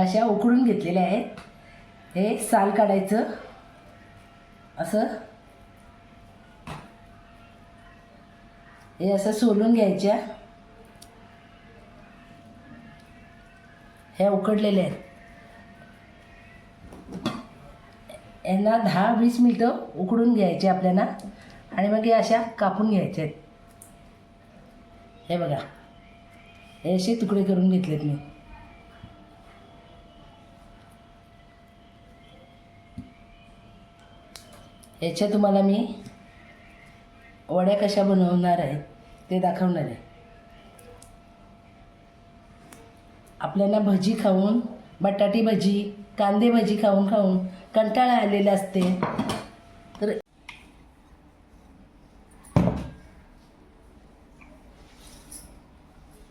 अशा उकडून घेतलेल्या आहेत. हे साल काढायचं. असं. हे असं सोलून घ्यायच्या. ह्या उकडलेल्या आहेत. यांना दहा वीस मिनटं उकडून घ्यायचे आपल्याला. आणि मग हे अशा कापून घ्यायच्या आहेत. हे बघा. हे असे तुकडे करून घेतलेत मी. याच्या तुम्हाला मी वड्या कशा बनवणार आहे ते दाखवणार आहे. आपल्याला भजी खाऊन बटाटी भजी कांदे भजी खाऊन खाऊन कंटाळा आलेला असते. तर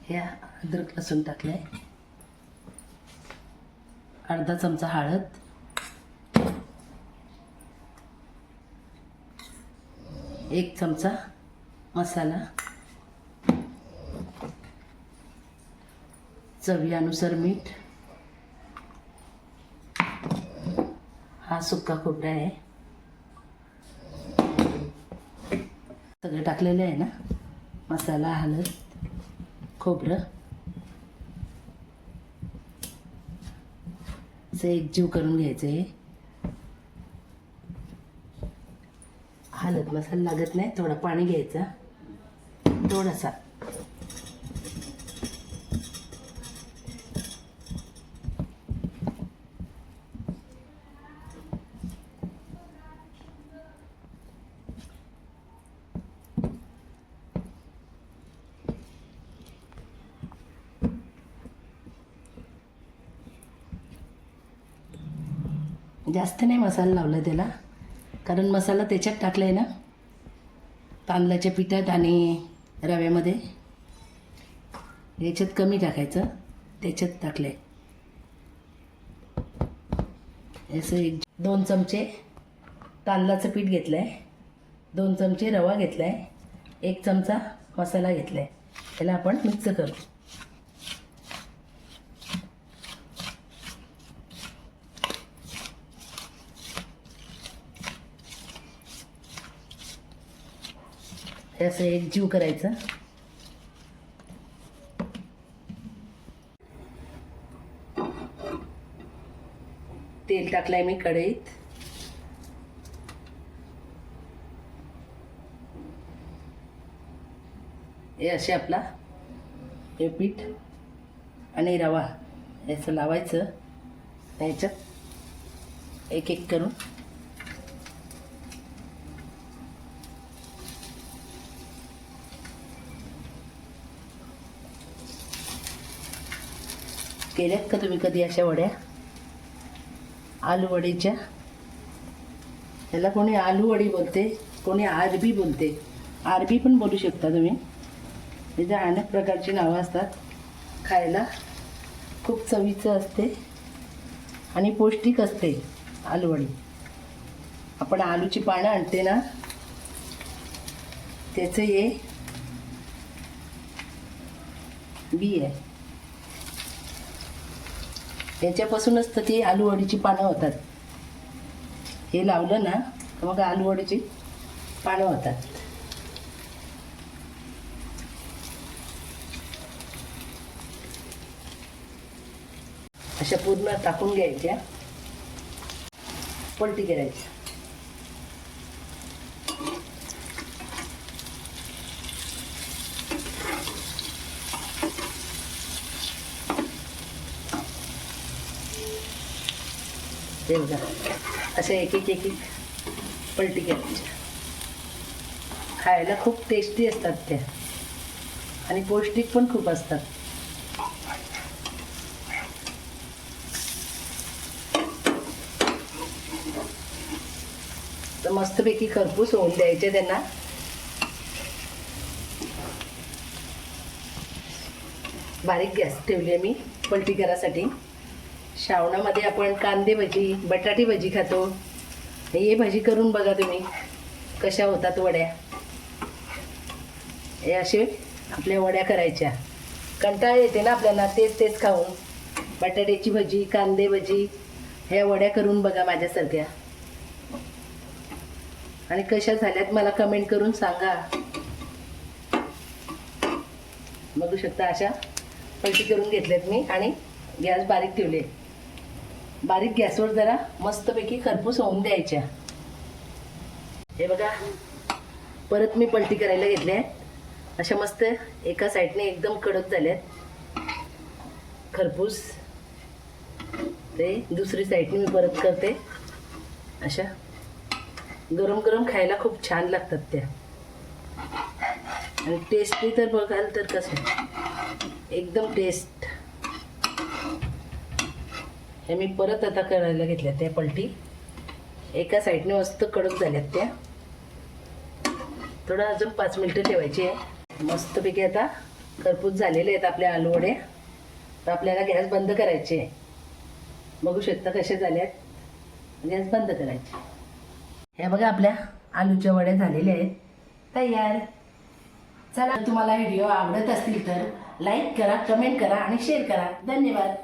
ह्या अद्रक लसूण आहे अर्धा चमचा हळद. एक चमचा मसाला. चवीनुसार मीठ. हा सुक्का खोबरा आहे. सगळं टाकलेलं आहे ना? मसाला हळद खोबरं. असं एकजीव करून घ्यायचं आहे हळद मसाला लागत नाही. थोडा पाणी घ्यायचा. थोडासा. जास्त नाही मसाला लावला त्याला. कारण मसाला त्याच्यात टाकला आहे ना? तांदळाच्या पिठात आणि रव्यामध्ये. याच्यात कमी टाकायचं. त्याच्यात टाकलं आहे असं एक दोन चमचे तांदळाचं पीठ घेतलं आहे दोन चमचे रवा घेतला आहे एक चमचा मसाला घेतला आहे त्याला आपण मिक्स करू हे असं एक जीव करायचं. तेल टाकलंय मी कढईत. हे असे आपला हे पीठ आणि रवा याचं लावायचं. याच्यात एक एक करून. केल्यात का तुम्ही कधी अशा वड्या? आलूवडीच्या? ह्याला त्याला कोणी आलू वडी बोलते कोणी आरबी बोलते. आरबी पण बोलू शकता तुम्ही. त्याच्या अनेक प्रकारची नावं असतात. खायला खूप चवीचं असते आणि पौष्टिक असते आलूवडी. आपण आलूची पानं आणते ना त्याचं हे बी आहे. याच्यापासूनच तर ती आलूवडीची पानं होतात. हे लावलं ना तर मग आलूवडीची पानं होतात. अशा पूर्ण टाकून घ्यायच्या. पलटी करायची. हे बघा एक एक एक एक पलटी करायच्या खायला खूप टेस्टी असतात त्या. आणि पौष्टिक पण खूप असतात. तर मस्तपैकी खरपूस होऊन द्यायचे त्यांना. बारीक गॅस ठेवली आहे मी पलटी करायसाठी. श्रावणामध्ये आपण कांदे भजी बटाटी भजी खातो. हे भजी करून बघा तुम्ही कशा होतात वड्या. हे असे आपल्या वड्या करायच्या. कंटाळा येते ना आपल्याला तेच तेच खाऊन. बटाट्याची भजी कांदे भजी ह्या वड्या करून बघा माझ्यासारख्या आणि कशा झाल्यात मला कमेंट करून सांगा. बघू शकता अशा पैसे करून घेतल्यात मी आणि गॅस बारीक ठेवले. बारीक गॅसवर जरा मस्तपैकी खरपूस होऊन द्यायच्या. हे बघा परत मी पलटी करायला घेतल्या अशा मस्त एका साईडने एकदम कडक झाल्यात. खरपूस. ते दुसरी साईडने मी परत करते. अशा. गरम गरम खायला खूप छान लागतात त्या. आणि टेस्टी तर बघाल तर कसं एकदम टेस्ट हे मी परत आता करायला घेतल्या त्या पलटी. एका साईडने मस्त कडक झाल्यात त्या. थोडं अजून पाच मिनटं ठेवायची आहे. मस्तपैकी आता खरपूस झालेले आहेत आपल्या आलूवडे. तर आपल्याला गॅस बंद करायचे आहे. बघू शकता कसे झाल्यात गॅस बंद करायचे. हे बघा आपल्या आलूच्या वड्या झालेल्या आहेत. तयार. चला तुम्हाला व्हिडिओ आवडत असतील तर लाईक करा कमेंट करा आणि शेअर करा. धन्यवाद.